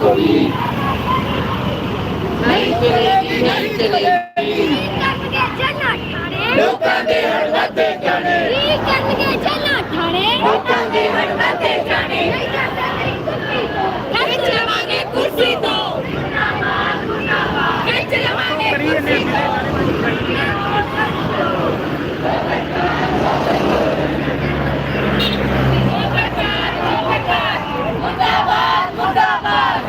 ਫੇਰੀ 420 ਨਹੀਂ ਚਲੇਗੀ ਨਹੀਂ ਚਲੇਗੀ ਕਰਨਗੇ ਜਨਾ ਠਾਣੇ ਲੋਕਾਂ ਦੇ ਹੜਵੱਤੇ ਜਾਣੇ ਕੀ ਕਰਨਗੇ ਜਨਾ ਠਾਣੇ ਲੋਕਾਂ ਦੇ ਹੜਵੱਤੇ ਜਾਣੇ ਨਹੀਂ ਜਾਂਦਾ ਨਹੀਂ ਕੁਰਸੀ ਤੋਂ ਖਿੱਚ ਲਵਾਂਗੇ ਕੁਰਸੀ ਤੋਂ ਖਿੱਚ ਲਵਾਂਗੇ ਕੁਰਸੀ ਤੋਂ ਮੁਰਦਾਬਾਦ ਮੁਰਦਾਬਾਦ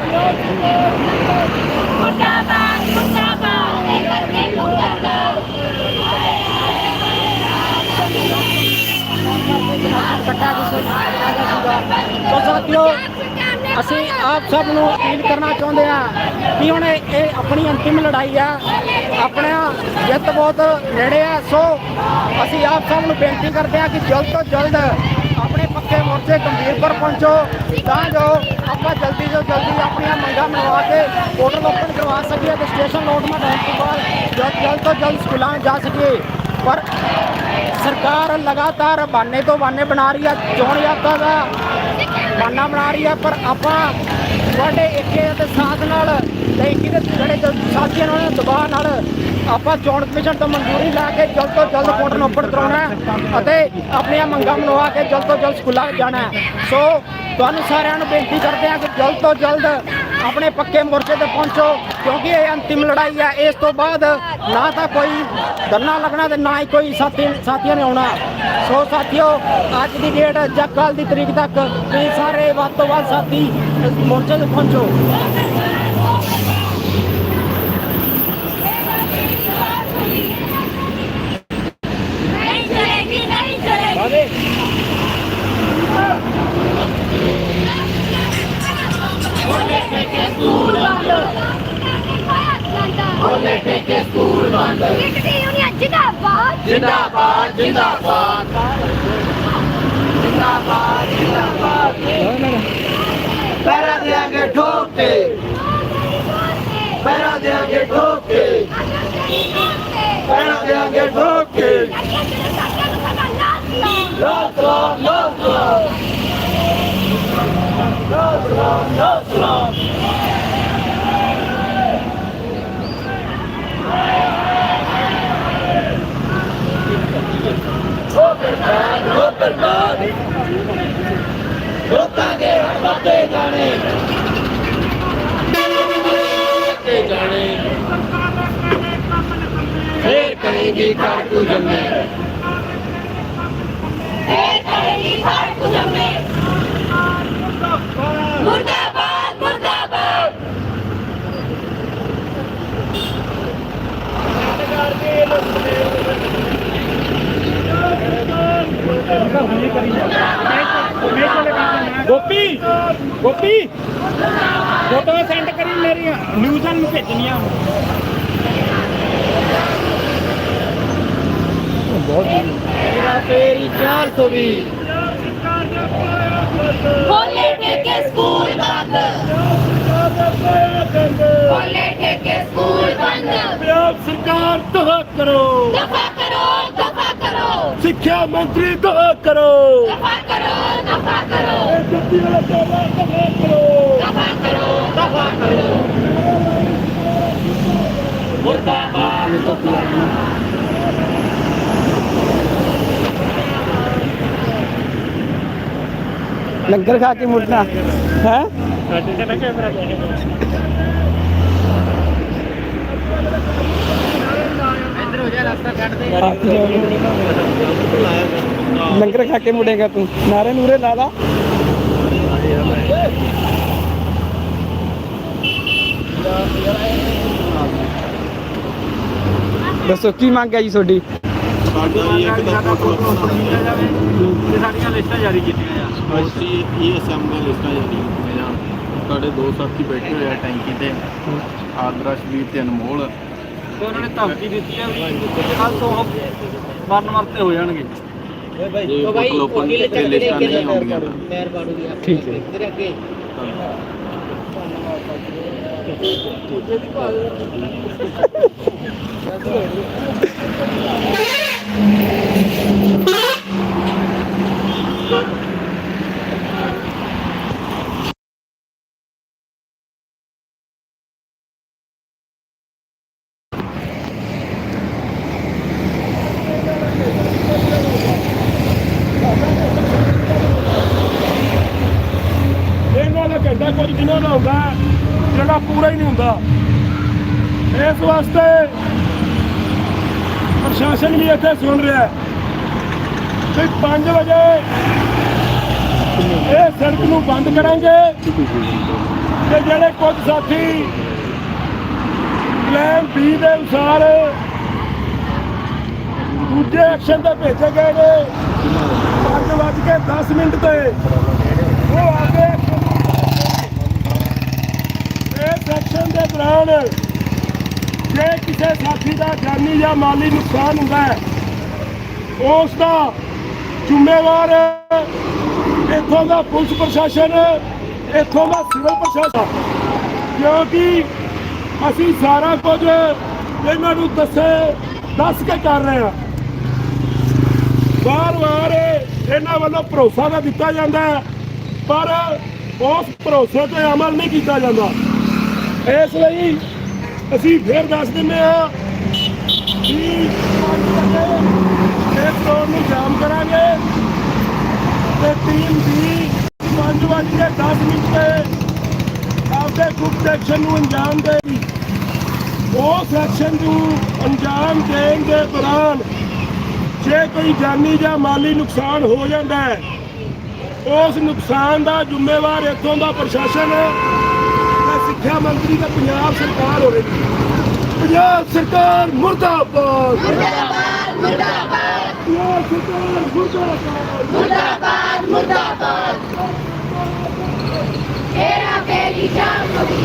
ਮੁਰਦਾਬਾਦ ਮੁਰਦਾਬਾਦ ਇਹ ਕਰਕੇ ਮੁਰਦਾਬਾਦ ਤੋ ਸਾਥੀਓ ਅਸੀਂ ਆਪ ਸਭ ਨੂੰ ਅਪੀਲ ਕਰਨਾ ਚਾਹੁੰਦੇ ਆ ਕਿ ਹੁਣ ਇਹ ਆਪਣੀ ਅੰਤਿਮ ਲੜਾਈ ਆ, ਆਪਣਾ ਜਿੱਤ ਬਹੁਤ ਨੇੜੇ ਆ, ਸੋ ਅਸੀਂ ਆਪ ਸਭ ਨੂੰ ਬੇਨਤੀ ਕਰਦੇ ਆ ਕਿ ਜਲਦ ਤੋਂ ਜਲਦ ਆਪਣੇ ਪੱਕੇ ਮੋਰਚੇ ਗੰਭੀਰਪੁਰ ਪਹੁੰਚੋ, ਤਾਂ ਜੋ ਆਪਾਂ ਜਲਦੀ ਤੋਂ ਜਲਦੀ ਆਪਣੀਆਂ ਮੰਗਾਂ ਮੰਗਵਾ ਕੇ ਪੋਰਟਲ ਓਪਨ ਕਰਵਾ ਸਕੀਏ ਤੇ ਸਟੇਸ਼ਨ ਲੋਟਮੈਂਟ ਹੋਣ ਤੋਂ ਬਾਅਦ ਜਲਦ ਜਲਦ ਤੋਂ ਜਲਦ ਸਕੂਲਾਂ ਜਾ ਸਕੀਏ। ਪਰ ਸਰਕਾਰ ਲਗਾਤਾਰ ਬਾਨੇ ਤੋਂ ਬਾਨੇ ਬਣਾ ਰਹੀ ਆ, ਚੋਣ ਯਾਤਰਾ ਦਾ ਬਾਨਾ ਬਣਾ ਰਹੀ ਆ, ਪਰ ਆਪਾਂ ਤੁਹਾਡੇ ਇੱਕੇ ਅਤੇ ਸਾਥ ਨਾਲ ਤੇ ਇੱਕੀ ਦੇ ਜਿਹੜੇ ਜੋ, ਸਾਥੀਆਂ ਨਾਲ ਦਬਾਅ ਨਾਲ ਆਪਾਂ ਚੋਣ ਕਮਿਸ਼ਨ ਤੋਂ ਮਨਜ਼ੂਰੀ ਲੈ ਕੇ ਜਲਦ ਤੋਂ ਜਲਦ ਪੋਰਟਲ ਓਪਨ ਕਰਾਉਣਾ ਅਤੇ ਆਪਣੀਆਂ ਮੰਗਾਂ ਮਨਵਾ ਕੇ ਜਲਦ ਤੋਂ ਜਲਦ ਸਕੂਲਾਂ ਜਾਣਾ ਸੋ ਤੁਹਾਨੂੰ ਸਾਰਿਆਂ ਨੂੰ ਬੇਨਤੀ ਕਰਦੇ ਹਾਂ ਕਿ ਜਲਦ ਤੋਂ ਜਲਦ ਆਪਣੇ ਪੱਕੇ ਮੋਰਚੇ ਤੇ ਪਹੁੰਚੋ, ਕਿਉਂਕਿ ਇਹ ਅੰਤਿਮ ਲੜਾਈ ਹੈ ਇਸ ਤੋਂ ਬਾਅਦ ਨਾ ਤਾਂ ਕੋਈ ਧਰਨਾ ਲੱਗਣਾ ਤੇ ਨਾ ਹੀ ਕੋਈ ਸਾਥੀ ਸਾਥੀਆਂ ਨੇ ਆਉਣਾ। ਸੋ ਸਾਥੀਓ, ਅੱਜ ਦੀ ਡੇਟ ਜਾਂ ਕੱਲ ਦੀ ਤਰੀਕ ਤੱਕ ਤੁਸੀਂ ਸਾਰੇ ਵੱਧ ਤੋਂ ਵੱਧ ਸਾਥੀ ਮੋਰਚੇ ਤੇ ਪਹੁੰਚੋ ਨਹੀਂ ਚਲੇਗੀ ਨਹੀਂ ਚਲੇਗੀ ਬੋਲੇ ਠੇਕੇ ਸਕੂਲ ਬੰਦ ਕਿਹੜੀ ਯੂਨੀਅਨ ਜਿੰਦਾਬਾਦ ਜਿੰਦਾਬਾਦ ਜਿੰਦਾਬਾਦ ਜਿੰਦਾਬਾਦ ਜਿੰਦਾਬਾਦ ਪਹਿਰਾ ਦੇਾਂਗੇ ਠੋਕ ਕੇ ਪਹਿਰਾ ਦੇਾਂਗੇ ਠੋਕ ਕੇ ਪਹਿਰਾ ਦੇਾਂਗੇ ਠੋਕ ਕੇ ਲਾਲ ਸਲਾਮ ਲਾਲ ਸਲਾਮ ਲਾਲ ਸਲਾਮ ਲਾਲ ਸਲਾਮ ਬਰਬਾਦ ਹੋ ਬਰਬਾਦ। ਲੋਕਾਂ ਦੇ ਹੱਥੇ ਜਾਣੇ। ਤੇ ਜਾਣੇ। ਫੇਰ ਕਰੇਗੀ ਕਰ ਤੂੰ ਜੰਮੇ। ਮੁਰਦਾਬਾਦ ਗੋਪੀ ਗੋਪੀ ਫੋਟੋ ਸੈਂਡ ਕਰੀ ਮੇਰੀਆਂ ਨਿਊਜ਼ਾਂ ਨੂੰ ਭੇਜਣੀਆਂ ਮੇਰਾ ਫੇਰੀ 420 ਬੋਲੇ ਠੇਕੇ ਸਕੂਲ ਬੰਦ ਬੋਲੇ ਠੇਕੇ ਸਕੂਲ ਬੰਦ ਪੰਜਾਬ ਸਰਕਾਰ ਦਫਾ ਕਰੋ ਦਫਾ ਕਰੋ ਦਫਾ ਕਰੋ ਸਿੱਖਿਆ ਮੰਤਰੀ ਦਫਾ ਕਰੋ ਦਫਾ ਕਰੋ ਦਫਾ ਕਰੋ ਜੱਤੀ ਵਾਲਾ ਦਫਾ ਕਰੋ ਦਫਾ ਕਰੋ ਦਫਾ ਕਰੋ ਲੰਗਰ ਖਾ ਕੇ ਮੁੜਨਾ ਹੈ ਲੰਗਰ ਖਾ ਕੇ ਮੁੜੇਗਾ ਤੂੰ। ਨਾਰੇ ਨੂਰੇ ਲਾ ਲਾ। ਦੱਸੋ ਕੀ ਮੰਗ ਹੈ ਜੀ ਤੁਹਾਡੀ? ਸਾਡਾ ਇਹ ਇੱਕ ਤਾਂ ਫੋਟੋ ਆਪਣਾ ਤੇ ਸਾਡੀਆਂ ਲਿਸਟਾਂ ਜਾਰੀ ਕੀਤੀਆਂ ਜਾ ਅਸੀਂ ਇਹ ਅਸੈਂਬਲੀ ਲਿਸਟਾਂ ਜਾਰੀ ਕੀਤੀਆਂ ਜਾਣ ਸਾਡੇ ਦੋ ਸਾਥੀ ਬੈਠੇ ਹੋਏ ਆ ਟੈਂਕੀ ਤੇ। ਆਦਰਸ਼ ਵੀਰ ਤੇ ਅਨਮੋਲ। ਤੇ ਉਹਨਾਂ ਨੇ ਧਮਕੀ ਦਿੱਤੀ ਆ ਵੀ ਕੱਲ ਤੋਂ ਉਹ ਮਰਨ ਮਰਤੇ ਹੋ ਜਾਣਗੇ। ਜੇ ਲੋਕਾਂ ਨੂੰ ਤੇ ਲਿਸਟਾਂ ਨਹੀਂ ਆਉਂਦੀਆਂ ਤਾਂ। ਠੀਕ ਹੈ। ਇਹਨਾਂ ਦਾ ਘੰਟਾ ਕੁਝ ਦਿਨਾਂ ਦਾ ਹੁੰਦਾ ਹੈ, ਜਿਹੜਾ ਪੂਰਾ ਹੀ ਨਹੀਂ ਹੁੰਦਾ ਇਸ ਵਾਸਤੇ ਪ੍ਰਸ਼ਾਸਨ ਵੀ ਇੱਥੇ ਸੁਣ ਰਿਹਾ ਕਿ 5 ਵਜੇ ਇਹ ਸੜਕ ਨੂੰ ਬੰਦ ਕਰਾਂਗੇ ਤੇ ਜਿਹੜੇ ਕੁਝ ਸਾਥੀ ਪਲਾਨ ਬੀ ਦੇ ਅਨੁਸਾਰ ਦੂਜੇ ਐਕਸ਼ਨ ਤੇ ਭੇਜੇ ਗਏ ਨੇ। 5 ਵੱਜ ਕੇ 10 ਮਿੰਟ ਤੇ ਉਹ ਆ ਗਏ ਇਸ ਐਕਸ਼ਨ ਦੇ ਦੌਰਾਨ ਜੇ ਕਿਸੇ ਸਾਥੀ ਦਾ ਜਾਨੀ ਜਾਂ ਮਾਲੀ ਨੁਕਸਾਨ ਹੁੰਦਾ ਹੈ, ਉਸ ਦਾ ਜ਼ਿੰਮੇਵਾਰ ਇੱਥੋਂ ਦਾ ਪੁਲਿਸ ਪ੍ਰਸ਼ਾਸਨ, ਇੱਥੋਂ ਦਾ ਸਿਵਲ ਪ੍ਰਸ਼ਾਸਨ। ਕਿਉਂਕਿ ਅਸੀਂ ਸਾਰਾ ਕੁਝ ਇਹਨਾਂ ਨੂੰ ਦੱਸੇ, ਦੱਸ ਕੇ ਕਰ ਰਹੇ ਹਾਂ। ਵਾਰ-ਵਾਰ ਇਹਨਾਂ ਵੱਲੋਂ ਭਰੋਸਾ ਤਾਂ ਦਿੱਤਾ ਜਾਂਦਾ ਪਰ ਉਸ ਭਰੋਸੇ ਤੇ ਅਮਲ ਨਹੀਂ ਕੀਤਾ ਜਾਂਦਾ। ਇਸ ਲਈ ਅਸੀਂ ਫੇਰ ਦੱਸ ਦਿੰਦੇ ਹਾਂ ਕਿ ਇਸ ਰੋਡ ਨੂੰ ਜਾਮ ਕਰਾਂਗੇ ਤੇ ਟੀਮ ਦੀ 5 ਵਜੇ 10 ਮਿੰਟ ਤੇ ਆਪਦੇ ਗੁਪਤ ਐਕਸ਼ਨ ਨੂੰ ਅੰਜਾਮ ਦੇਗੀ ਉਸ ਐਕਸ਼ਨ ਨੂੰ ਅੰਜਾਮ ਦੇਣ ਦੇ ਦੌਰਾਨ ਜੇ ਕੋਈ ਜਾਨੀ ਜਾਂ ਮਾਲੀ ਨੁਕਸਾਨ ਹੋ ਜਾਂਦਾ ਹੈ, ਉਸ ਨੁਕਸਾਨ ਦਾ ਜ਼ਿੰਮੇਵਾਰ ਇੱਥੋਂ ਦਾ ਪ੍ਰਸ਼ਾਸਨ ਹੈ। ਸਿੱਖਿਆ ਮੰਤਰੀ ਤੇ ਪੰਜਾਬ ਸਰਕਾਰ ਹੋਵੇਗੀ ਪੰਜਾਬ ਸਰਕਾਰ ਮੁਰਦਾਬਾਦ ਮੁਰਦਾਬਾਦ ਮੁਰਦਾਬਾਦ ਪੰਜਾਬ ਸਰਕਾਰ ਮੁਰਦਾਬਾਦ ਮੁਰਦਾਬਾਦ ਮੁਰਦਾਬਾਦ ਤੇਰਾ ਬੇਲੀ ਜਾਮ ਹੋਗੀ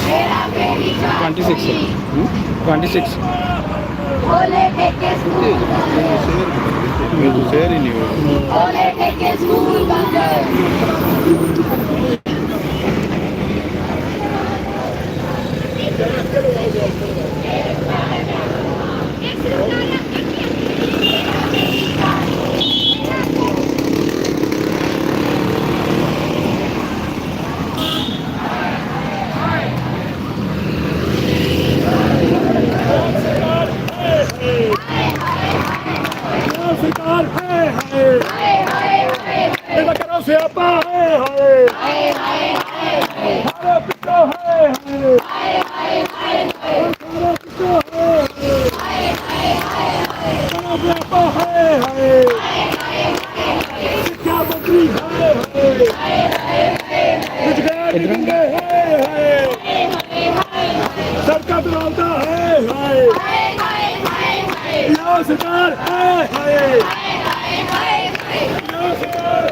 ਤੇਰਾ ਬੇਲੀ ਜਾਮ 26 26 ਖੋਲੇ ਠੇਕੇ ਸਕੂਲ ਮੈਨੂੰ ਸ਼ੇਰ ਹੀ ਨਹੀਂ ਹੋਇਆ ਖੋਲੇ ਠੇਕੇ ਪੰਜਾਬ ਸਰਕਾਰ ਹੈ। ਹਾਏ ਪੰਜਾਬ ਸਰਕਾਰ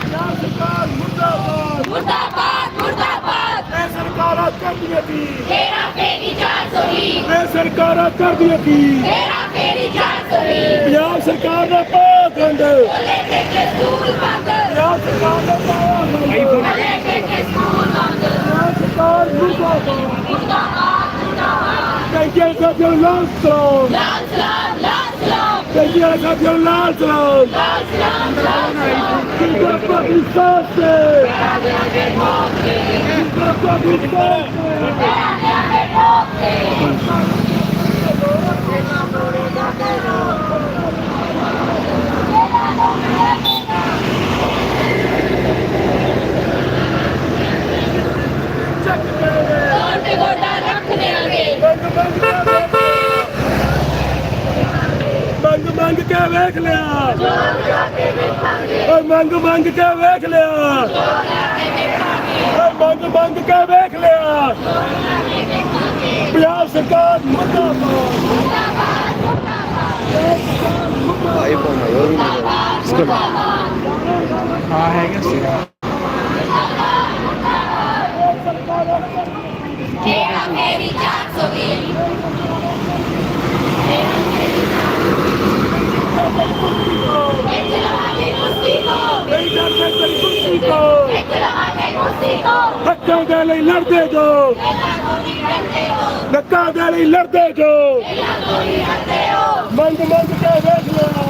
ਪੰਜਾਬ ਸਰਕਾਰ ਮੁਰਦਾਬਾਦ ਮੁਰਦਾਬਾਦ ਮੁਰਦਾਬਾਦ। ਇਹ ਸਰਕਾਰਾਂ ਕਰਦੀਆਂ ਕੀ? ਇਹ ਸਰਕਾਰਾਂ ਕਰਦੀਆਂ ਕੀ? ਪੰਜਾਬ ਸਰਕਾਰ ਦਾ ਪਾਖੰਡ ਪੰਜਾਬ ਸਰਕਾਰ ਦਾ ਪਾਖੰਡ ਖੋਲੇ ਠੇਕੇ ਸਕੂਲ ਬੰਦ ਪੰਜਾਬ ਸਰਕਾਰ ਮੁਰਦਾਬਾਦ ਮੁਰਦਾਬਾਦ ਮੁਰਦਾਬਾਦ ਕੈਂਚੀਆਂ ਸਾਥੀਆਂ ਨੂੰ ਲਾਲ ਸਲਾਮ ਲਾਲ ਸਲਾਮ ਲਾਲ ਸਲਾਮ ਕੈਂਚੀਆਂ ਸਾਥੀਆਂ ਨੂੰ ਲਾਲ ਸਲਾਮ ਲਾਲ ਸਲਾਮ ਲਾਲ ਸਲਾਮ ਜਿੰਦਾ ਪਾਕਿਸਤਾਨ ਸੇ ਜਿੰਦਾ ਪਾਕਿਸਤਾਨ ਸੇ ਚੱਕ ਕੇ ਗੋਡੇ ਗੋਡਾ ਰੱਖ ਦੇਾਂਗੇ ਮੰਗ ਮੰਗ ਕੇ ਮੰਗ ਮੰਗ ਕੇ ਕੇ ਵੇਖ ਲਿਆ ਓਏ ਮੰਗ ਮੰਗ ਕੇ ਵੇਖ ਲਿਆ। ਓਏ ਮੰਗ ਮੰਗ ਕੇ ਵੇਖ ਲਿਆ। ਪੰਜਾਬ ਸਰਕਾਰ ਮੁਰਦਾਬਾਦ। ਹਾਂ ਹੈਗਾ ਸੀਗਾ ਤੇਰਾ ਮੇਰੀ ਜਾਨ ਸੋਈ ਚਲਾਵਾਂਗੇ ਕੁਸ਼ਤੀ ਕੋ ਨਹੀਂ ਡਰਦੇ ਤੇਰੀ ਕੁਰਸੀ ਤੋਂ ਚਲਾਵਾਂਗੇ ਕੁਸ਼ਤੀ ਕੋ ਹੱਕਾਂ ਦੇ ਲਈ ਲੜਦੇ ਜੋ ਨੱਕਾਂ ਦੇ ਲਈ ਲੜਦੇ ਜੋ ਮੰਗ ਮੰਗ ਕੇ ਵੇਖ ਲਿਆ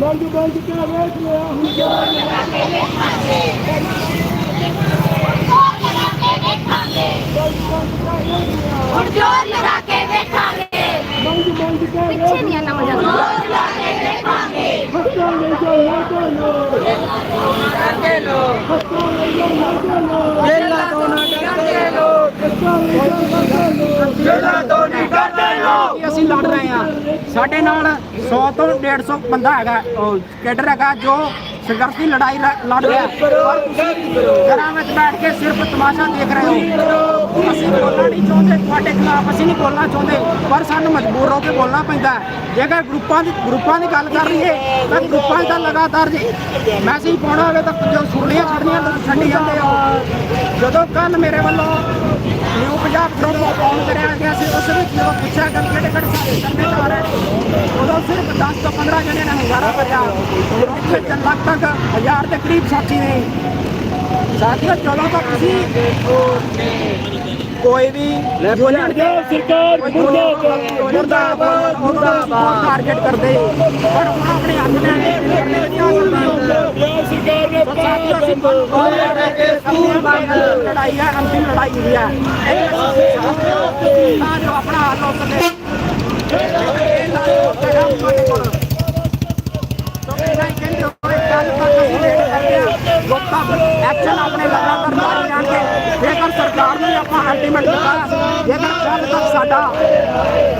ਮੰਗ ਮੰਗ ਕੇ ਵੇਖ ਲਿਆ ਹੁਣ ਕਿਆ ਹੁਣ ਜੋਰ ਲਗਾ ਕੇ ਵੇਖਾਂਗੇ। ਪਿੱਛੇ ਮਜ਼ਾ ਲਗਾ ਜੋ ਲੋ ਜੇਲਾ ਤੋਂ ਨਾ ਡਰਦੇ ਤੋਂ ਡਰਦੇ ਅਸੀਂ ਲੜ ਰਹੇ ਹਾਂ। ਸਾਡੇ ਨਾਲ 100 ਤੋਂ 150 ਬੰਦਾ ਹੈਗਾ ਉਹ ਕੇਡਰ ਹੈਗਾ ਜੋ ਸੰਘਰਸ਼ ਦੀ ਲੜਾਈ ਲੜ ਰਿਹਾ। ਪਰ ਤੁਸੀਂ ਘਰਾਂ ਵਿੱਚ ਬੈਠ ਕੇ ਸਿਰਫ ਤਮਾਸ਼ਾ ਦੇਖ ਰਹੇ ਹੋ। ਅਸੀਂ ਬੋਲਣਾ ਨਹੀਂ ਚਾਹੁੰਦੇ, ਤੁਹਾਡੇ ਖਿਲਾਫ ਅਸੀਂ ਨਹੀਂ ਬੋਲਣਾ ਚਾਹੁੰਦੇ, ਪਰ ਸਾਨੂੰ ਮਜਬੂਰ ਹੋ ਕੇ ਬੋਲਣਾ ਪੈਂਦਾ ਜੇਕਰ ਗਰੁੱਪਾਂ ਦੀ ਗਰੁੱਪਾਂ ਦੀ ਗੱਲ ਕਰ ਲਈਏ, ਤਾਂ ਗਰੁੱਪਾਂ 'ਚ ਲਗਾਤਾਰ ਜੀ ਮੈਸੇਜ ਪਾਉਣਾ ਹੋਵੇ ਤਾਂ ਜੋ ਸੁਣੀਆਂ ਛੱਡਣੀਆਂ ਲੋਕ ਛੱਡੀ ਜਾਂਦੇ ਹੋ ਜਦੋਂ ਕੱਲ ਮੇਰੇ ਵੱਲੋਂ ਨਿਊ ਪੰਜਾਬ ਗਰੁੱਪ ਨੂੰ ਫੋਨ ਕਰਿਆ ਗਿਆ ਸੀ, ਉਸ ਵਿੱਚ ਜਦੋਂ ਪੁੱਛਿਆ ਗਿਆ ਕਿਹੜੇ ਕਿਹੜੇ ਸਾਡੇ ਕੰਮੇਦਾਰ ਹੈ ਉਦੋਂ ਸਿਰਫ 10 ਤੋਂ 15 ਜਣੇ ਨੇ ਹਜ਼ਾਰਾਂ ਭਰਿਆ ਗਰੁੱਪ ਵਿੱਚ ਲਗਭਗ ਹਜ਼ਾਰ ਦੇ ਕਰੀਬ ਸਾਥੀ ਨੇ। ਸਾਥੀਓ ਜਦੋਂ ਤੱਕ ਤੁਸੀਂ ਕੋਈ ਵੀ ਪੰਜਾਬ ਸਰਕਾਰ ਮੁਰਦਾਬਾਦ ਮੁਰਦਾਬਾਦ ਮੁਰਦਾਬਾਦ ਟਾਰਗੇਟ ਕਰਦੇ। ਪਰ ਹੁਣ ਆਪਣੇ ਹੱਥ ਆ ਸਕਦਾ ਪੰਜਾਬ ਸਰਕਾਰ ਨੇ ਸਾਥੀਓ ਅਸੀਂ ਲੜਾਈ ਹੈ ਅੰਤਿਮ ਲੜਾਈ ਹੋਈ ਹੈ। ਇਹ ਤਾਂ ਜੋ ਆਪਣਾ ਹੱਲ ਹੋ ਸਕੇ। ਇਹ ਤਾਂ ਤੁਹਾਡੇ ਕੋਲ ਤੋਂ ਹੋਏ ਕੱਲ ਤੱਕ ਅਸੀਂ ਵੇਟ ਕਰਦੇ ਹਾਂ ਲੋਕਾਂ ਐਕਸ਼ਨ ਆਪਣੇ ਲਗਾਤਾਰ ਜਾਰੀ ਰਹਿਣਗੇ ਜੇਕਰ ਸਰਕਾਰ ਨੂੰ ਆਪਾਂ ਅਲਟੀਮੇਟ ਦਿੱਤਾ ਜੇਕਰ ਕੱਲ ਤੱਕ ਸਾਡਾ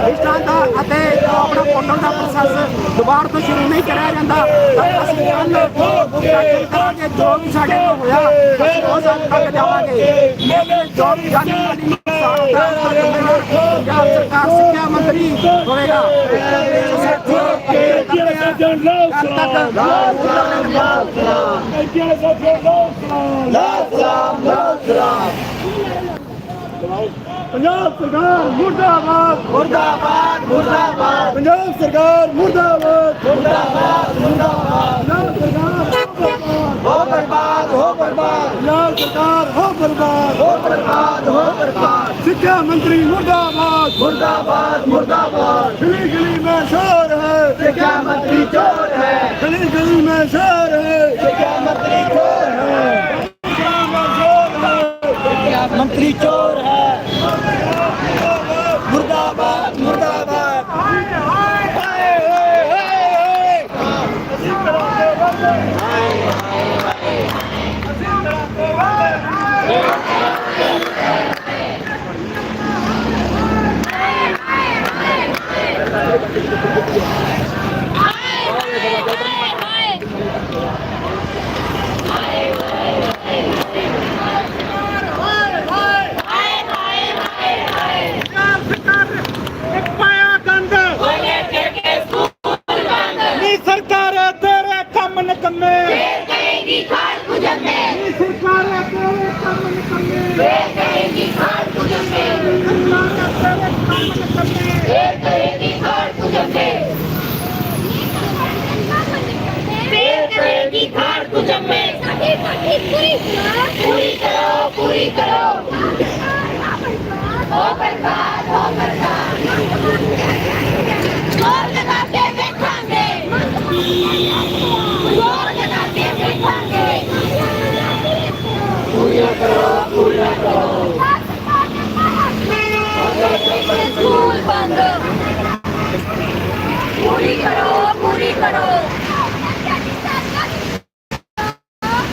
ਇਸ਼ਟਾਂ ਦਾ ਅਤੇ ਆਪਣਾ ਪੋਰਟਲ ਦਾ ਪ੍ਰੋਸੈਸ ਦੁਬਾਰਾ ਤੋਂ ਸ਼ੁਰੂ ਨਹੀਂ ਕਰਿਆ ਜਾਂਦਾ ਤਾਂ ਅਸੀਂ ਕੱਲ ਕਰਾਂਗੇ ਜੋ ਵੀ ਸਾਡੇ ਤੋਂ ਹੋਇਆ ਅਸੀਂ ਉਸ ਹੱਦ ਤੱਕ ਜਾਵਾਂਗੇ ਲੇਕਿਨ ਜੋ ਵੀ ਗੱਲ ਸਾਡੀ ਨੁਕਸਾਨ ਹੁੰਦਾ ਹੈ, ਉਸ ਦਾ ਜ਼ਿੰਮੇਵਾਰ ਪੰਜਾਬ ਸਰਕਾਰ ਸਿੱਖਿਆ ਮੰਤਰੀ ਹੋਵੇਗਾ ਕੱਲ ਤੱਕ ਪੰਜਾਬ ਸਰਕਾਰ ਮੁਰਦਾਬਾਦ ਮੁਰਦਾਬਾਦ ਮੁਰਦਾਬਾਦ ਪੰਜਾਬ ਸਰਕਾਰ ਮੁਰਦਾਬਾਦ ਮੁਰਦਾਬਾਦ ਮੁਰਦਾਬਾਦ ਪੰਜਾਬ ਸਰਕਾਰ हो बर्बाद हो बर्बाद लाल सरकार हो बर्बाद हो बर्बाद हो बर्बाद शिक्षा मंत्री मुर्दाबाद मुर्दाबाद मुर्दाबाद गली गली में शोर है शिक्षा मंत्री चोर है गली गली में शोर है शिक्षा मंत्री चोर है मंत्री चोर ਨੀ ਖਾਲ ਸਾਡੀ ਪਾਰਟੀ ਪੂਰੀ ਪੂਰੀ ਕਰੋ ਪੂਰੀ ਕਰੋ ਹੋ ਬਰਬਾਦ ਹੋ ਬਰਬਾਦ ਜ਼ੋਰ ਲਗਾ ਕੇ ਵੇਖਾਂਗੇ ਜ਼ੋਰ ਲਗਾ ਕੇ ਵੇਖਾਂਗੇ ਪੂਰਾ ਕਰੋ ਪੂਰਾ ਕਰੋ ਸਕੂਲ ਬੰਦ ਪੂਰੀ ਕਰੋ ਪੂਰੀ ਕਰੋ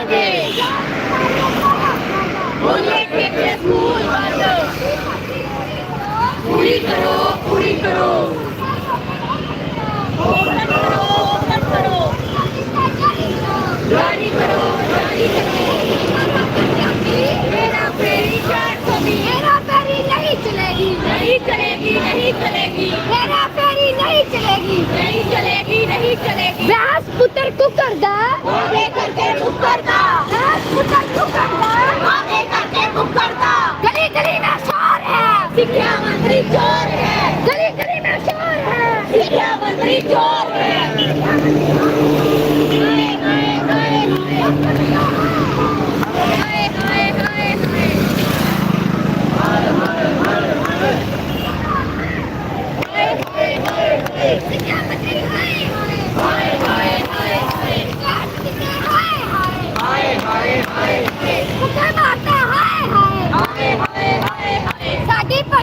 ਕੇ ਵੇਖਾਂਗੇ ਖੋਲੇ ਠੇਕੇ ਕਰੋ ਪੂਰੀ ਕਰੋ ਓਪਨ ਕਰੋ ਓਪਨ ਕਰੋ ਜਾਰੀ ਕਰੋ ਜਾਰੀ ਕਰੋ ਮੇਰਾ ਫੇਰੀ ਚਾਰ ਸੌ ਮੇਰਾ ਫੇਰੀ ਨਹੀਂ ਚਲੇਗੀ ਨਹੀਂ ਚਲੇਗੀ ਨਹੀਂ ਚਲੇਗੀ ਮੇਰਾ नहीं चलेगी नहीं चलेगी नहीं चलेगी व्यास पुत्र कुकर दा मोरे करके कुकर दा व्यास पुत्र कुकर दा मोरे करके कुकर दा गली गली में शोर है शिक्षा मंत्री चोर है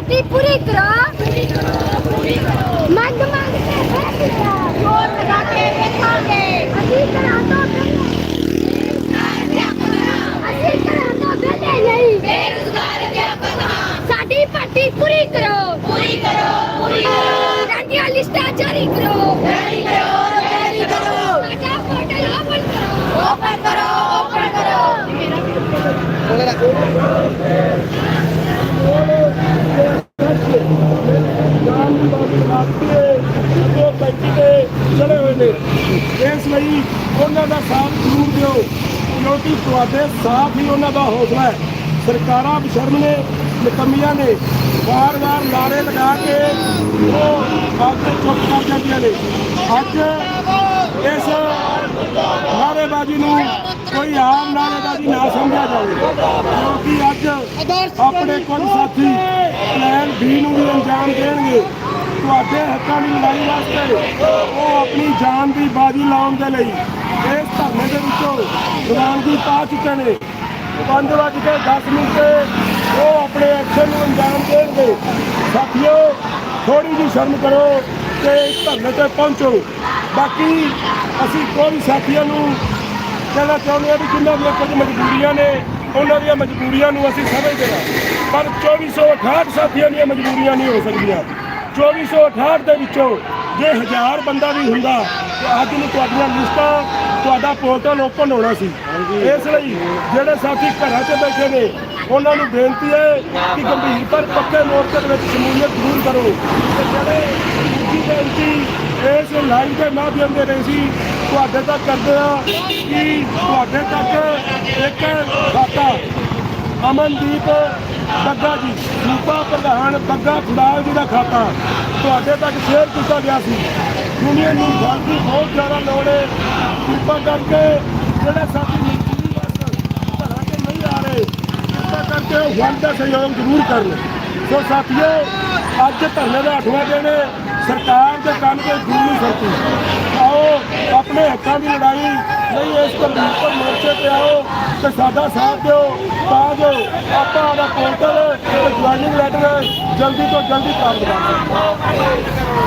ਸਾਡੀ ਪੱਟੀ ਪੂਰੀ ਕਰੋ ਪੂਰੀ ਕਰੋ ਪੂਰੀ ਕਰੋ ਮੰਗ ਮੰਗ ਕੇ ਵੇਖਿਆ ਜੋਰ ਲਗਾ ਕੇ ਵੇਖਾਂਗੇ ਅਸੀਂ ਕਰਾਂ ਤੋਂ ਅਸੀਂ ਕਰਾਂ ਤੋਂ ਬੇਲੇ ਨਹੀਂ। ਬੇਰੁਜ਼ਗਾਰ ਕਿਆ ਕਰਨਾ ਸਾਡੀ ਪੂਰੀ ਕਰੋ। ਪੂਰੀ ਕਰੋ ਪੂਰੀ ਕਰੋ। ਰੰਡੀਆਂ ਲਿਸਟਾਂ ਜਾਰੀ ਕਰੋ। ਜਾਰੀ ਕਰੋ ਜਾਰੀ ਕਰੋ। ਸਾਡਾ ਪੋਰਟਲ ਓਪਨ ਕਰੋ। ਓਪਨ ਕਰੋ ਓਪਨ ਕਰੋ ਜਾਨ ਦੀ ਬਾਤ ਰਾਸਤੇ ਅੱਗੇ ਬੈਠੀ ਤੇ ਚਲੇ ਹੋਏ ਨੇ ਇਸ ਲਈ ਉਹਨਾਂ ਦਾ ਸਾਥ ਜ਼ਰੂਰ ਦਿਓ ਕਿਉਂਕਿ ਤੁਹਾਡੇ ਸਾਥ ਹੀ ਉਹਨਾਂ ਦਾ ਹੌਸਲਾ ਹੈ। ਸਰਕਾਰਾਂ ਬਸ਼ਰਮ ਨੇ ਨਿਕੰਮੀਆਂ ਨੇ ਵਾਰ-ਵਾਰ ਲਾਰੇ ਲਗਾ ਕੇ ਉਹ ਆਪੇ ਚੁੱਪ ਕਰ ਜਾਂਦੀਆਂ ਨੇ। ਅੱਜ ਇਸ ਨਾਰੇਬਾਜ਼ੀ ਨੂੰ ਕੋਈ ਆਮ ਨਾਰੇਬਾਜ਼ੀ ਨਾ ਸਮਝਿਆ ਜਾਵੇ, ਕਿਉਂਕਿ ਅੱਜ ਆਪਣੇ ਕੁਝ ਸਾਥੀ ਪਲਾਨ ਬੀ ਨੂੰ ਵੀ ਅੰਜਾਮ ਦੇਣਗੇ। ਤੁਹਾਡੇ ਹੱਕਾਂ ਦੀ ਲੜਾਈ ਵਾਸਤੇ ਉਹ ਆਪਣੀ ਜਾਨ ਦੀ ਬਾਜ਼ੀ ਲਾਉਣ ਦੇ ਲਈ ਵਿੱਚੋਂ ਰਵਾਨਗੀ ਪਾ ਚੁੱਕੇ ਨੇ। 5 ਵਜੇ ਕੇ 10 ਮਿੰਟ ਤੇ ਉਹ ਆਪਣੇ ਐਕਸ਼ਨ ਨੂੰ ਅੰਜਾਮ ਦੇਣਗੇ ਸਾਥੀਓ ਥੋੜੀ ਜਿਹੀ ਸ਼ਰਮ ਕਰੋ ਤੇ ਧਰਨੇ ਤੇ ਪਹੁੰਚੋ। ਬਾਕੀ ਅਸੀਂ ਕੋਈ ਸਾਥੀਆਂ ਨੂੰ ਕਹਿਣਾ ਚਾਹੁੰਦੇ ਹਾਂ ਵੀ ਜਿਨ੍ਹਾਂ ਦੀਆਂ ਕੁਝ ਮਜਬੂਰੀਆਂ ਨੇ, ਉਹਨਾਂ ਦੀਆਂ ਮਜਬੂਰੀਆਂ ਨੂੰ ਅਸੀਂ ਸਮਝਦੇ ਹਾਂ। ਪਰ 2468 ਸਾਥੀਆਂ ਦੀਆਂ ਮਜਬੂਰੀਆਂ ਨਹੀਂ ਹੋ ਸਕਦੀਆਂ। 2468 ਦੇ ਵਿੱਚੋਂ ਜੇ ਹਜ਼ਾਰ ਬੰਦਾ ਵੀ ਹੁੰਦਾ ਤੇ ਅੱਜ ਨੂੰ ਤੁਹਾਡੀਆਂ ਲਿਸਟਾਂ ਤੁਹਾਡਾ ਪੋਰਟਲ ਓਪਨ ਹੋਣਾ ਸੀ। ਇਸ ਲਈ ਜਿਹੜੇ ਸਾਥੀ ਘਰਾਂ 'ਚ ਬੈਠੇ ਨੇ ਉਹਨਾਂ ਨੂੰ ਬੇਨਤੀ ਹੈ ਕਿ ਗੰਭੀਰ ਪਰ ਪੱਕੇ ਮੋਰਚੇ ਦੇ ਵਿੱਚ ਸ਼ਮੂਲੀਅਤ ਜ਼ਰੂਰ ਕਰੋ। ਤੇ ਜਿਹੜੇ ਦੂਜੀ ਬੇਨਤੀ ਇਸ ਲਾਈਵ ਦੇ ਮਾਧਿਅਮ ਦੇ ਰਾਹੀਂ ਸੀ ਤੁਹਾਡੇ ਤੱਕ ਕਰਦੇ ਆ ਕਿ ਤੁਹਾਡੇ ਤੱਕ ਇੱਕ ਖਾਤਾ ਅਮਨਦੀਪ ਬੱਗਾ ਜੀ, ਸੂਬਾ ਪ੍ਰਧਾਨ ਬੱਗਾ ਖੁਦਾਲ ਜੀ ਦਾ ਖਾਤਾ। ਤੁਹਾਡੇ ਤੱਕ ਸ਼ੇਅਰ ਕੀਤਾ ਗਿਆ ਸੀ। ਯੂਨੀਅਨ ਨੂੰ ਫੰਡ ਦੀ ਬਹੁਤ ਜ਼ਿਆਦਾ ਲੋੜ ਹੈ ਕਿਰਪਾ ਕਰਕੇ ਜਿਹੜੇ ਸਾਥੀ ਮਜ਼ਦੂਰੀ ਬਸ ਘਰਾਂ 'ਚ ਨਹੀਂ ਆ ਰਹੇ, ਕਿਰਪਾ ਕਰਕੇ ਉਹ ਫੰਡ ਦਾ ਸਹਿਯੋਗ ਜ਼ਰੂਰ ਕਰਨ ਸੋ ਸਾਥੀਓ, ਅੱਜ ਧਰਨੇ ਦਾ ਅੱਠਵਾਂ ਦਿਨ ਹੈ ਸਰਕਾਰ ਦੇ ਕੰਨ ਤੇ ਜੂ ਨਹੀਂ ਸਰਕੀ। ਆਓ, ਆਪਣੇ ਹੱਕਾਂ ਦੀ ਲੜਾਈ ਲਈ ਇਸ ਗੰਭੀਰ ਮੋਰਚੇ ਤੇ ਆਓ ਤੇ ਸਾਡਾ ਸਾਥ ਦਿਓ, ਤਾਂ ਜੋ ਆਪਾਂ ਆਪਣਾ ਪੋਰਟਲ ਤੇ ਜੁਆਇਨਿੰਗ ਲੈਟਰ ਜਲਦੀ ਤੋਂ ਜਲਦੀ ਪ੍ਰਾਪਤ ਕਰ ਸਕੀਏ।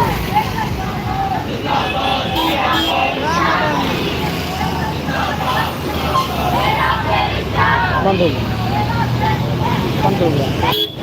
ਬੰਦ ਹੋ ਗਿਆ। ਬੰਦ ਹੋ ਗਿਆ।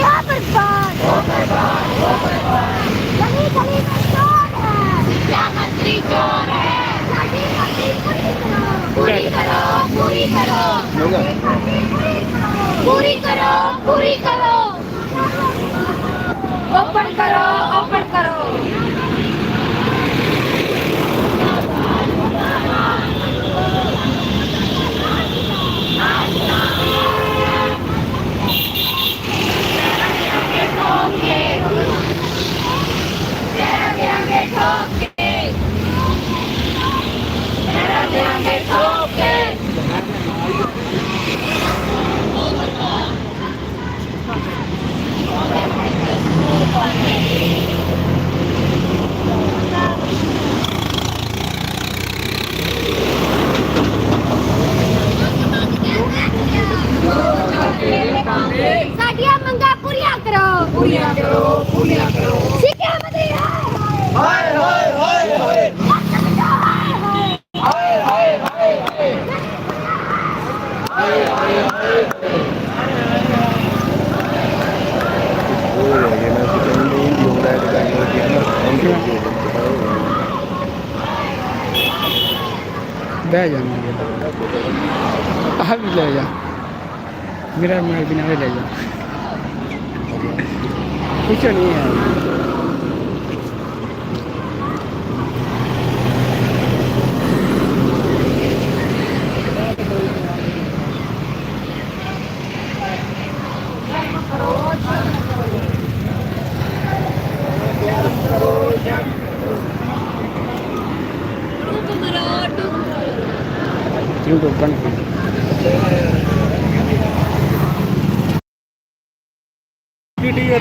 शिक्षा मंत्री है बर्बाद गली गली में चोर है शिक्षा मंत्री चोर है साडी मंत्री पूरी करो पूरी करो पूरी करो पूरी करो पूरी करो ओपन करो ओपन करो Toki! Teraz ja mnie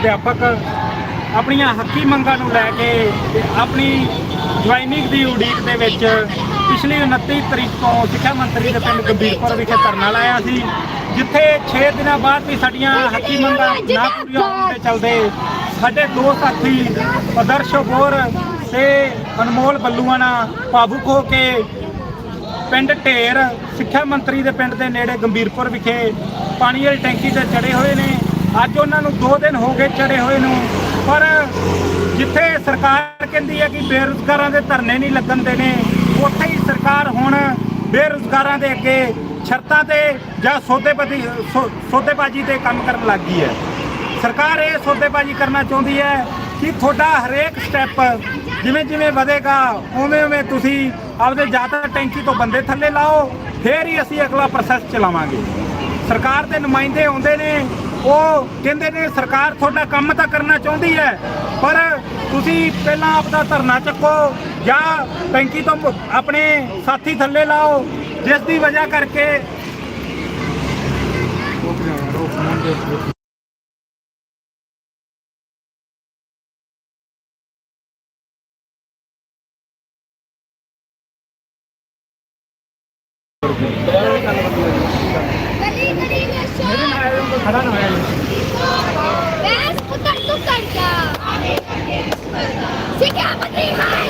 ਅਧਿਆਪਕ ਆਪਣੀਆਂ ਹੱਕੀ ਮੰਗਾਂ ਨੂੰ ਲੈ ਕੇ ਆਪਣੀ ਜੁਆਇਨਿੰਗ ਦੀ ਉਡੀਕ ਦੇ ਵਿੱਚ ਪਿਛਲੀ 29 ਤਰੀਕ ਤੋਂ ਸਿੱਖਿਆ ਮੰਤਰੀ ਦੇ ਪਿੰਡ ਗੰਭੀਰਪੁਰ ਵਿਖੇ ਧਰਨਾ ਲਾਇਆ ਸੀ ਜਿੱਥੇ 6 ਦਿਨਾਂ ਬਾਅਦ ਵੀ ਸਾਡੀਆਂ ਹੱਕੀ ਮੰਗਾਂ ਨਾ ਪੂਰੀਆਂ ਹੋਣ ਦੇ ਚਲਦੇ ਸਾਡੇ ਦੋ ਸਾਥੀ ਆਦਰਸ਼ ਬੋਰ ਤੇ ਅਨਮੋਲ ਬੱਲੂਆਣਾ ਭਾਵੁਕ ਹੋ ਕੇ ਪਿੰਡ ਢੇਰ ਸਿੱਖਿਆ ਮੰਤਰੀ ਦੇ ਪਿੰਡ ਦੇ ਨੇੜੇ ਗੰਭੀਰਪੁਰ ਵਿਖੇ ਪਾਣੀ ਵਾਲੀ ਟੈਂਕੀ ਤੇ ਚੜੇ ਹੋਏ ਨੇ। ਅੱਜ ਉਹਨਾਂ ਨੂੰ 2 ਦਿਨ ਹੋ ਗਏ ਚੜੇ ਹੋਏ ਨੂੰ, ਪਰ ਜਿੱਥੇ ਸਰਕਾਰ ਕਹਿੰਦੀ ਹੈ ਕਿ ਬੇਰੁਜ਼ਗਾਰਾਂ ਦੇ ਧਰਨੇ ਨਹੀਂ ਲੱਗਣ ਦੇਣੇ, ਉੱਥੇ ਹੀ ਸਰਕਾਰ ਹੁਣ ਬੇਰੁਜ਼ਗਾਰਾਂ ਦੇ ਅੱਗੇ ਸ਼ਰਤਾਂ ਤੇ ਜਾਂ ਸੌਦੇਬਾਜ਼ੀ ਸੌ- ਸੌਦੇਬਾਜ਼ੀ ਤੇ ਕੰਮ ਕਰਨ ਲੱਗ ਗਈ ਹੈ। ਸਰਕਾਰ ਇਹ ਸੌਦੇਬਾਜ਼ੀ ਕਰਨਾ ਚਾਹੁੰਦੀ ਹੈ ਕਿ ਤੁਹਾਡਾ ਹਰੇਕ ਸਟੈਪ ਜਿਵੇਂ ਜਿਵੇਂ ਵਧੇਗਾ ਉਵੇਂ ਉਵੇਂ ਤੁਸੀਂ ਆਪਦੇ ਜ਼ਿਆਦਾ ਟੈਂਕੀ ਤੋਂ ਬੰਦੇ ਥੱਲੇ ਲਾਓ, ਫੇਰ ਹੀ ਅਸੀਂ ਅਗਲਾ ਪ੍ਰੋਸੈਸ ਚਲਾਵਾਂਗੇ। ਸਰਕਾਰ ਦੇ ਨੁਮਾਇੰਦੇ ਆਉਂਦੇ ਨੇ ਉਹ ਕਹਿੰਦੇ ਨੇ ਸਰਕਾਰ ਤੁਹਾਡਾ ਕੰਮ ਤਾਂ ਕਰਨਾ ਚਾਹੁੰਦੀ ਹੈ, ਪਰ ਤੁਸੀਂ ਪਹਿਲਾਂ ਆਪਦਾ ਧਰਨਾ ਚੱਕੋ ਜਾਂ ਟੈਂਕੀ ਤੋਂ ਆਪਣੇ ਸਾਥੀ ਥੱਲੇ ਲਾਓ, ਜਿਸ ਦੀ ਵਜ੍ਹਾ ਕਰਕੇ ਮੇਰੇ ਨਾਲ ਆਇਆ ਕੋਈ ਖੜਾ ਨਾ ਹੋਇਆ ਬੈਸ ਪੁੱਤਰ ਤੂੰ ਕਰ ਜਾ ਸਿੱਖਿਆ ਮੰਤਰੀ ਹੈ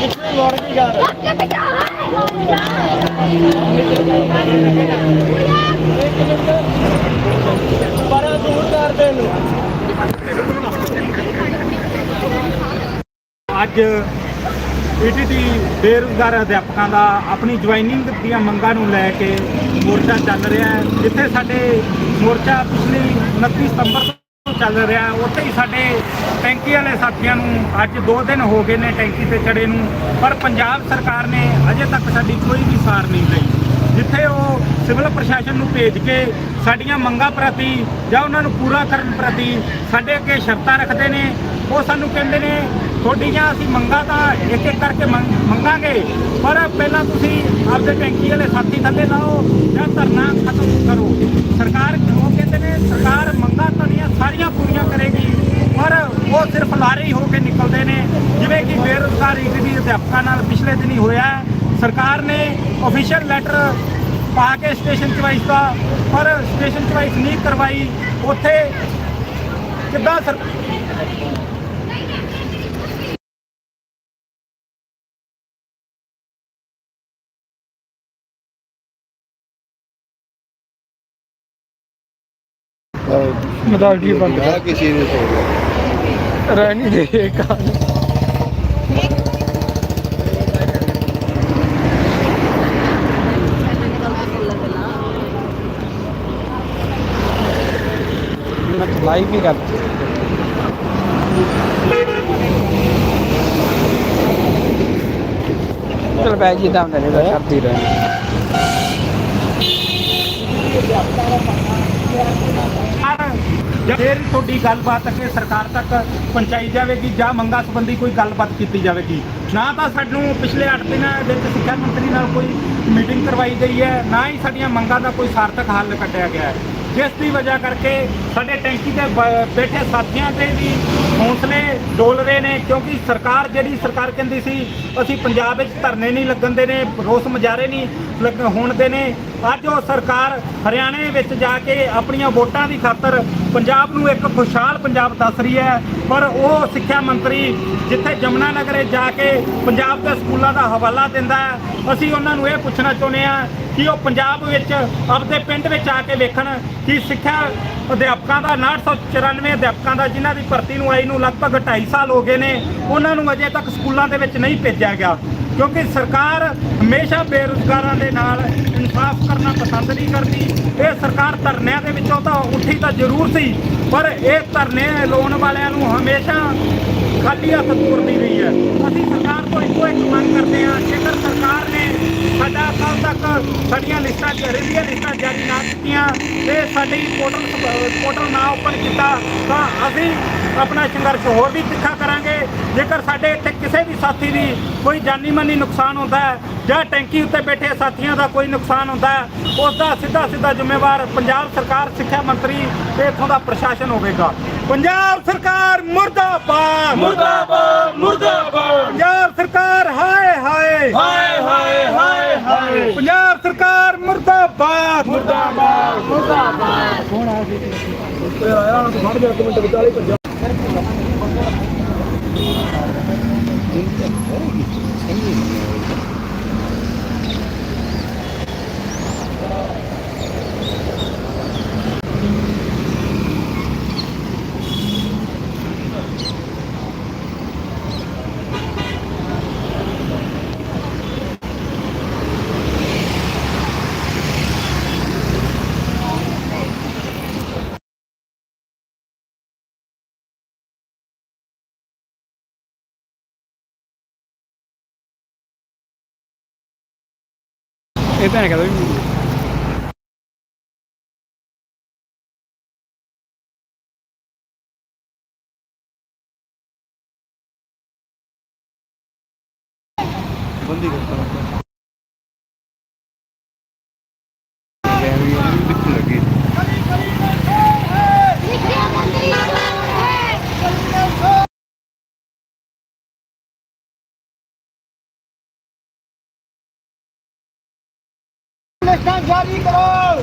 ਕਿੱਥੇ ਲੋੜ ਦੀ ਯਾਰ ਆਪਕੇ ਪਿਤਾ ਹੈ ਪਰ ਦੂਰ ਕਰ ਦੇ ਨੂੰ ਅੱਜ ਪੀਟੀਟੀ ਬੇਰੁਜ਼ਗਾਰ ਅਧਿਆਪਕਾਂ ਦਾ ਆਪਣੀ ਜੁਆਇਨਿੰਗ ਦੀਆਂ ਮੰਗਾਂ ਨੂੰ ਲੈ ਕੇ ਮੋਰਚਾ ਚੱਲ ਰਿਹਾ ਹੈ। ਜਿੱਥੇ ਸਾਡੇ ਮੋਰਚਾ ਪਿਛਲੀ 29 ਸਤੰਬਰ ਤੋਂ ਚੱਲ ਰਿਹਾ ਉੱਥੇ ਹੀ ਸਾਡੇ ਟੈਂਕੀ ਵਾਲੇ ਸਾਥੀਆਂ ਨੂੰ ਅੱਜ 2 ਦਿਨ ਹੋ ਗਏ ਨੇ ਟੈਂਕੀ ਤੇ ਚੜੇ ਨੂੰ। ਪਰ ਪੰਜਾਬ ਸਰਕਾਰ ਨੇ ਅਜੇ ਤੱਕ ਸਾਡੀ ਕੋਈ ਵੀ ਸਾਰ ਨਹੀਂ ਲਈ। ਜਿੱਥੇ ਉਹ ਸਿਵਲ ਪ੍ਰਸ਼ਾਸਨ ਨੂੰ ਭੇਜ ਕੇ ਸਾਡੀਆਂ ਮੰਗਾਂ ਪ੍ਰਤੀ ਜਾਂ ਉਹਨਾਂ ਨੂੰ ਪੂਰਾ ਕਰਨ ਪ੍ਰਤੀ ਸਾਡੇ ਅੱਗੇ ਸ਼ਰਤਾਂ ਰੱਖਦੇ ਨੇ, ਉਹ ਸਾਨੂੰ ਕਹਿੰਦੇ ਨੇ, ਤੁਹਾਡੀਆਂ ਅਸੀਂ ਮੰਗਾਂ ਤਾਂ ਇੱਕ ਇੱਕ ਕਰਕੇ ਮੰਗ- ਮੰਗਾਂਗੇ, ਪਰ ਪਹਿਲਾਂ ਤੁਸੀਂ ਆਪਦੇ ਟੈਂਕੀ ਵਾਲੇ ਸਾਥੀ ਥੱਲੇ ਲਾਓ ਜਾਂ ਧਰਨਾ ਖਤਮ ਕਰੋ। ਸਰਕਾਰ ਉਹ ਕਹਿੰਦੇ ਨੇ, ਸਰਕਾਰ ਮੰਗਾਂ ਤੁਹਾਡੀਆਂ ਸਾਰੀਆਂ ਪੂਰੀਆਂ ਕਰੇਗੀ, ਪਰ ਉਹ ਸਿਰਫ ਲਾਰੇ ਹੀ ਹੋ ਕੇ ਨਿਕਲਦੇ ਨੇ। ਜਿਵੇਂ ਕਿ ਬੇਰੁਜ਼ਗਾਰੀ ਦੀ ਅਧਿਆਪਕਾਂ ਨਾਲ ਪਿਛਲੇ ਦਿਨੀ ਹੋਇਆ ਹੈ। ਸਰਕਾਰ ਨੇ ਅਫੀਸ਼ੀਅਲ ਲੈਟਰ ਪਾ ਕੇ ਸਟੇਸ਼ਨ ਚਵਾਈਸ ਦਾ ਪਰ ਸਟੇਸ਼ਨ ਚਵਾਈਸ ਨਹੀਂ ਕਰਵਾਈ ਉੱਥੇ ਕਿੱਦਾਂ ਸਰ ਮਦਾਲ ਜੀ ਬੰਦ ਆ ਕਿਸੇ ਨੇ ਸੋ ਗਿਆ ਰਹਿ ਨਹੀਂ ਦੇ ਕਾ ਮੈਂ ਲਾਈਵ ਹੀ ਕਰ ਚਲ ਬੈ ਜੀ ਦਾ ਹੁੰਦਾ ਕਰਦੀ ਰਹਿ ਜਾਂ ਫਿਰ ਤੁਹਾਡੀ ਗੱਲਬਾਤ ਅੱਗੇ ਸਰਕਾਰ ਤੱਕ ਪਹੁੰਚਾਈ ਜਾਵੇਗੀ, ਜਾਂ ਮੰਗਾਂ ਸੰਬੰਧੀ ਕੋਈ ਗੱਲਬਾਤ ਕੀਤੀ ਜਾਵੇਗੀ। ਨਾ ਤਾਂ ਸਾਨੂੰ ਪਿਛਲੇ 8 ਦਿਨਾਂ ਵਿੱਚ ਸਿੱਖਿਆ ਮੰਤਰੀ ਨਾਲ ਕੋਈ ਮੀਟਿੰਗ ਕਰਵਾਈ ਗਈ ਹੈ, ਨਾ ਹੀ ਸਾਡੀਆਂ ਮੰਗਾਂ ਦਾ ਕੋਈ ਸਾਰਥਕ ਹੱਲ ਕੱਢਿਆ ਗਿਆ ਹੈ। ਜਿਸ ਦੀ ਵਜ੍ਹਾ ਕਰਕੇ ਸਾਡੇ ਟੈਂਕੀ ਤੇ ਬ- ਬੈਠੇ ਸਾਥੀਆਂ ਤੇ ਵੀ ਹੌਸਲੇ ਡੋਲ ਰਹੇ ਨੇ, ਕਿਉਂਕਿ ਸਰਕਾਰ ਜਿਹੜੀ, ਸਰਕਾਰ ਕਹਿੰਦੀ ਸੀ, ਅਸੀਂ ਪੰਜਾਬ ਵਿੱਚ ਧਰਨੇ ਨਹੀਂ ਲੱਗਣ ਦੇ ਨੇ ਰੋਸ ਮੁਜ਼ਾਹਰੇ ਨਹੀਂ ਲੱਗ, ਹੋਣ ਦੇ ਨੇ ਅੱਜ ਉਹ ਸਰਕਾਰ ਹਰਿਆਣੇ ਵਿੱਚ ਜਾ ਕੇ ਆਪਣੀਆਂ ਵੋਟਾਂ ਦੀ ਖਾਤਰ ਪੰਜਾਬ ਨੂੰ ਇੱਕ ਖੁਸ਼ਹਾਲ ਪੰਜਾਬ ਦੱਸ ਰਹੀ ਹੈ। ਪਰ ਉਹ ਸਿੱਖਿਆ ਮੰਤਰੀ ਜਿੱਥੇ ਜਮਨਾ ਨਗਰੇ ਜਾ ਕੇ ਪੰਜਾਬ ਦੇ ਸਕੂਲਾਂ ਦਾ ਹਵਾਲਾ ਦਿੰਦਾ ਹੈ, ਅਸੀਂ ਉਹਨਾਂ ਨੂੰ ਇਹ ਪੁੱਛਣਾ ਚਾਹੁੰਦੇ ਹਾਂ ਕਿ ਉਹ ਪੰਜਾਬ ਵਿੱਚ ਆਪਦੇ ਪਿੰਡ ਵਿੱਚ ਆ ਕੇ ਵੇਖਣ ਕਿ ਸਿੱਖਿਆ ਅਧਿਆਪਕਾਂ ਦਾ 994 ਅਧਿਆਪਕਾਂ ਦਾ ਜਿਨ੍ਹਾਂ ਦੀ ਭਰਤੀ ਨੂੰ ਆਈ ਨੂੰ ਲਗਭਗ 2.5 ਸਾਲ ਹੋ ਗਏ ਨੇ, ਉਹਨਾਂ ਨੂੰ ਅਜੇ ਤੱਕ ਸਕੂਲਾਂ ਦੇ ਵਿੱਚ ਨਹੀਂ ਭੇਜਿਆ ਗਿਆ। ਕਿਉਂਕਿ ਸਰਕਾਰ ਹਮੇਸ਼ਾ ਬੇਰੁਜ਼ਗਾਰਾਂ ਦੇ ਨਾਲ ਇਨਸਾਫ ਕਰਨਾ ਪਸੰਦ ਨਹੀਂ ਕਰਦੀ। ਇਹ ਸਰਕਾਰ ਧਰਨਿਆਂ ਦੇ ਵਿੱਚੋਂ ਤਾਂ ਉੱਠੀ ਤਾਂ ਜ਼ਰੂਰ ਸੀ, ਪਰ ਇਹ ਧਰਨੇ ਲਾਉਣ ਵਾਲਿਆਂ ਨੂੰ ਹਮੇਸ਼ਾ ਖਾਲੀ ਹੱਥ ਤੋਰਦੀ ਰਹੀ ਹੈ। ਅਸੀਂ ਸਰਕਾਰ ਤੋਂ ਇੱਕੋ ਇੱਕ ਮੰਗ ਕਰਦੇ ਹਾਂ, ਜੇਕਰ ਸਰਕਾਰ ਨੇ ਸਾਡਾ ਕੱਲ ਤੱਕ ਸਾਡੀਆਂ ਲਿਸਟਾਂ ਰਿਵੀਆਂ ਲਿਸਟਾਂ ਜਾਰੀ ਨਾ ਕੀਤੀਆਂ ਤੇ ਸਾਡੀ ਪੋਰਟਲ ਪੋਰਟਲ ਨਾ ਓਪਨ ਕੀਤਾ, ਤਾਂ ਅਸੀਂ ਆਪਣਾ ਸੰਘਰਸ਼ ਹੋਰ ਵੀ ਤਿੱਖਾ ਕਰਾਂਗੇ। ਜੇਕਰ ਸਾਡੇ ਇੱਥੇ ਕਿਸੇ ਵੀ ਸਾਥੀ ਦੀ ਕੋਈ ਜਾਨੀ ਮਾਨੀ ਨੁਕਸਾਨ ਹੁੰਦਾ ਹੈ ਜਾਂ ਟੈਂਕੀ ਉੱਤੇ ਬੈਠੇ ਸਾਥੀਆਂ ਦਾ ਕੋਈ ਨੁਕਸਾਨ ਹੁੰਦਾ ਹੈ ਉਸ ਦਾ ਸਿੱਧਾ ਸਿੱਧਾ ਜ਼ਿੰਮੇਵਾਰ ਪੰਜਾਬ ਸਰਕਾਰ, ਸਿੱਖਿਆ ਮੰਤਰੀ ਤੇ ਇੱਥੋਂ ਦਾ ਪ੍ਰਸ਼ਾਸਨ ਹੋਵੇਗਾ। ਪੰਜਾਬ ਸਰਕਾਰ ਮੁਰਦਾਬਾਦ! ਮੁਰਦਾਬਾਦ ਮੁਰਦਾਬਾਦ। ਪੰਜਾਬ ਸਰਕਾਰ ਹਾਏ ਹਾਏ। ਹਾਏ ਹਾਏ ਹਾਏ ਹਾਏ। ਪੰਜਾਬ ਸਰਕਾਰ ਮੁਰਦਾਬਾਦ। ਮੁਰਦਾਬਾਦ। ਇਹ ਤਾਂ ਹੈਗਾ ਵੀ ਬੰਦੀ ਕਰਤਾ ਲੱਗੀ ਸਿੱਖਿਆ ਮੰਤਰੀ ਹੈ ਲਿਸਟਾਂ ਜਾਰੀ ਕਰੋ।